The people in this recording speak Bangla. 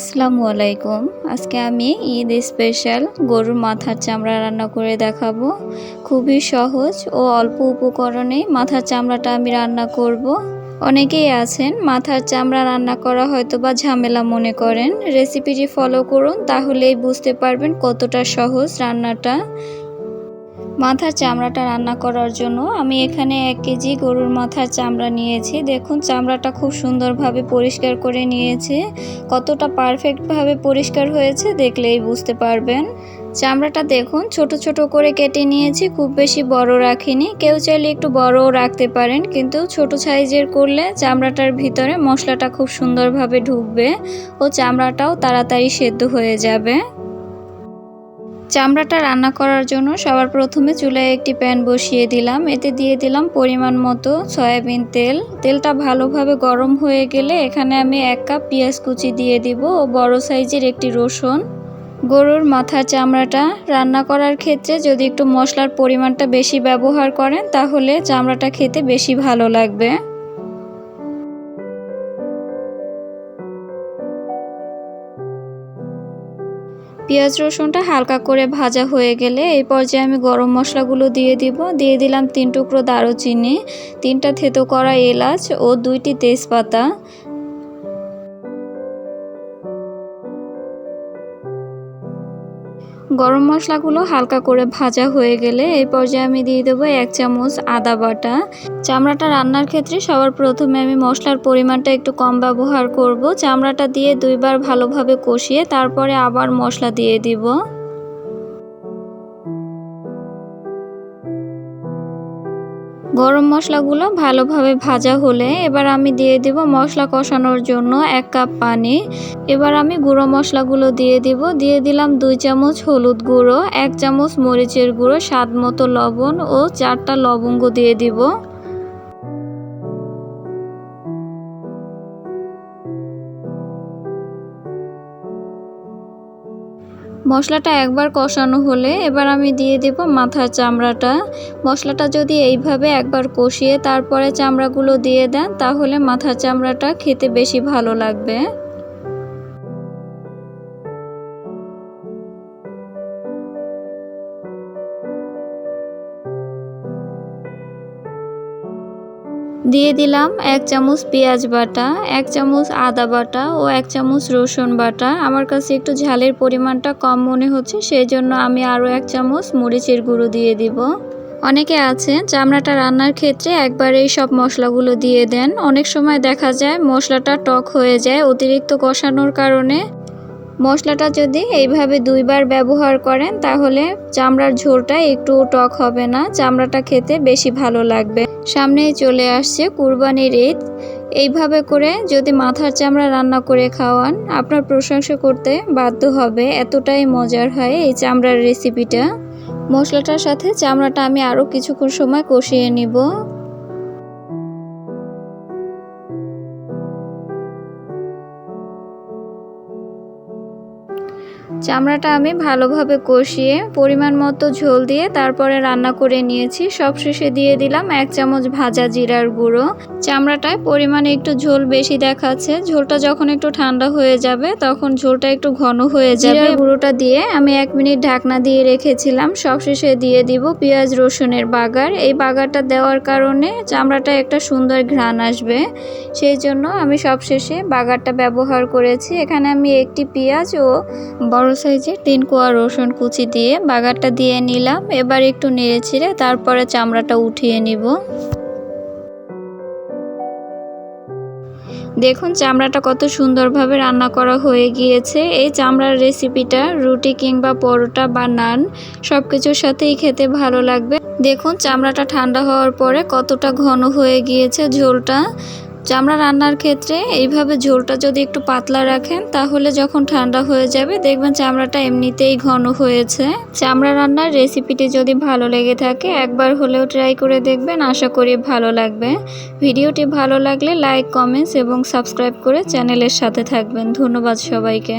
আসসালামু আলাইকুম। আজকে আমি ঈদ স্পেশাল গরুর মাথার চামড়া রান্না করে দেখাবো। খুবই সহজ ও অল্প উপকরণে মাথার চামড়াটা আমি রান্না করব। অনেকেই আছেন, মাথার চামড়া রান্না করা হয়তো বা ঝামেলা মনে করেন। রেসিপিটি ফলো করুন, তাহলেই বুঝতে পারবেন কতটা সহজ রান্নাটা। মাথার চামড়াটা রান্না করার জন্য আমি এখানে এক কেজি গরুর মাথার চামড়া নিয়েছি। দেখুন, চামড়াটা খুব সুন্দরভাবে পরিষ্কার করে নিয়েছে। কতটা পারফেক্টভাবে পরিষ্কার হয়েছে দেখলেই বুঝতে পারবেন। চামড়াটা দেখুন, ছোট ছোট করে কেটে নিয়েছি, খুব বেশি বড় রাখিনি। কেউ চাইলে একটু বড়ও রাখতে পারেন, কিন্তু ছোট সাইজের করলে চামড়াটার ভিতরে মশলাটা খুব সুন্দরভাবে ঢুকবে ও চামড়াটাও তাড়াতাড়ি সেদ্ধ হয়ে যাবে। চামড়াটা রান্না করার জন্য সবার প্রথমে চুলায় একটি প্যান বসিয়ে দিলাম। এতে দিয়ে দিলাম পরিমাণ মতো সয়াবিন তেল। তেলটা ভালোভাবে গরম হয়ে গেলে এখানে আমি এক কাপ পেঁয়াজ কুচি দিয়ে দিব ও বড় সাইজের একটি রসুন। গরুর মাথার চামড়াটা রান্না করার ক্ষেত্রে যদি একটু মশলার পরিমাণটা বেশি ব্যবহার করেন, তাহলে চামড়াটা খেতে বেশি ভালো লাগবে। পেঁয়াজ রসুনটা হালকা করে ভাজা হয়ে গেলে এই পর্যায়ে আমি গরম মশলাগুলো দিয়ে দিব। দিয়ে দিলাম তিন টুকরো দারুচিনি, তিনটা থেতো করা এলাচ ও দুইটি তেজপাতা। গরম মশলাগুলো হালকা করে ভাজা হয়ে গেলে এই পর্যায়ে আমি দিয়ে দেবো এক চামচ আদা বাটা। চামড়াটা রান্নার ক্ষেত্রে সবার প্রথমে আমি মশলার পরিমাণটা একটু কম ব্যবহার করব। চামড়াটা দিয়ে দুইবার ভালোভাবে কষিয়ে তারপরে আবার মশলা দিয়ে দিব। গরম মশলাগুলো ভালোভাবে ভাজা হলে এবার আমি দিয়ে দিব মশলা কষানোর জন্য এক কাপ পানি। এবার আমি গুঁড়ো মশলাগুলো দিয়ে দিব। দিয়ে দিলাম দুই চামচ হলুদ গুঁড়ো, এক চামচ মরিচের গুঁড়ো, স্বাদ মতো লবণ ও চারটা লবঙ্গ দিয়ে দিব। মশলাটা একবার কষানো হলে এবার আমি দিয়ে দেব মাথার চামড়াটা। মশলাটা যদি এইভাবে একবার কষিয়ে তারপরে চামড়াগুলো দিয়ে দেন, তাহলে মাথার চামড়াটা খেতে বেশি ভালো লাগবে। দিয়ে দিলাম এক চামচ পেঁয়াজ বাটা, এক চামচ আদা বাটা ও এক চামচ রসুন বাটা। আমার কাছে একটু ঝালের পরিমাণটা কম মনে হচ্ছে সেই জন্য আমি আরও এক চামচ মরিচের গুঁড়ো দিয়ে দিব। অনেকে আছে, চামড়াটা রান্নার ক্ষেত্রে একবার এই সব মশলাগুলো দিয়ে দেন। অনেক সময় দেখা যায় মশলাটা টক হয়ে যায়, অতিরিক্ত কষানোর কারণে মশলাটা যদি এইভাবে দুইবার ব্যবহার করেন, তাহলে চামড়ার ঝোলটা একটু টক হবে না, চামড়াটা খেতে বেশি ভালো লাগবে। সামনেই চলে আসছে কুরবানির ঈদ। এইভাবে করে যদি মাথার চামড়া রান্না করে খাওয়ান, আপনার প্রশংসা করতে বাধ্য হবে। এতটাই মজার হয় এই চামড়ার রেসিপিটা মশলাটার সাথে চামড়াটা আমি আরও কিছুক্ষণ সময় কষিয়ে নিব। চামড়াটা আমি ভালোভাবে কষিয়ে পরিমাণ মতো ঝোল দিয়ে তারপরে রান্না করে নিয়েছি। সবশেষে দিয়ে দিলাম এক চামচ ভাজা জিরার গুঁড়ো। চামড়াটায় পরিমাণে একটু ঝোল বেশি দেখাচ্ছে। ঝোলটা যখন একটু ঠান্ডা হয়ে যাবে, তখন ঝোলটা একটু ঘন হয়ে যাবে। গুঁড়োটা দিয়ে আমি এক মিনিট ঢাকনা দিয়ে রেখেছিলাম। সবশেষে দিয়ে দিব পেঁয়াজ রসুনের বাগার। এই বাগারটা দেওয়ার কারণে চামড়াটা একটা সুন্দর ঘ্রাণ আসবে। সেই জন্য আমি সবশেষে বাগারটা ব্যবহার করেছি। এখানে আমি একটি পেঁয়াজ ও বড় সাইজের তিন কোয়া রসুন কুচি দিয়ে বাগারটা দিয়ে নিলাম। এবার একটু নেড়ে ছিঁড়ে তারপরে চামড়াটা উঠিয়ে নিব। দেখুন চামড়াটা কত সুন্দরভাবে রান্না করা হয়ে গিয়েছে। এই চামড়ার রেসিপিটা, রুটি কিংবা পরোটা বা নান সব কিছুর সাথেই খেতে ভালো লাগবে। দেখুন চামড়াটা ঠান্ডা হওয়ার পরে কতটা ঘন হয়ে গিয়েছে ঝোলটা। চামড়া রান্নার ক্ষেত্রে এইভাবে ঝোলটা যদি একটু পাতলা রাখেন, তাহলে যখন ঠান্ডা হয়ে যাবে, দেখবেন চামড়াটা এমনিতেই ঘন হয়েছে। চামড়া রান্নার রেসিপিটি যদি ভালো লেগে থাকে, একবার হলেও ট্রাই করে দেখবেন, আশা করি ভালো লাগবে। ভিডিওটি ভালো লাগলে লাইক, কমেন্টস এবং সাবস্ক্রাইব করে চ্যানেলের সাথে থাকবেন। ধন্যবাদ সবাইকে।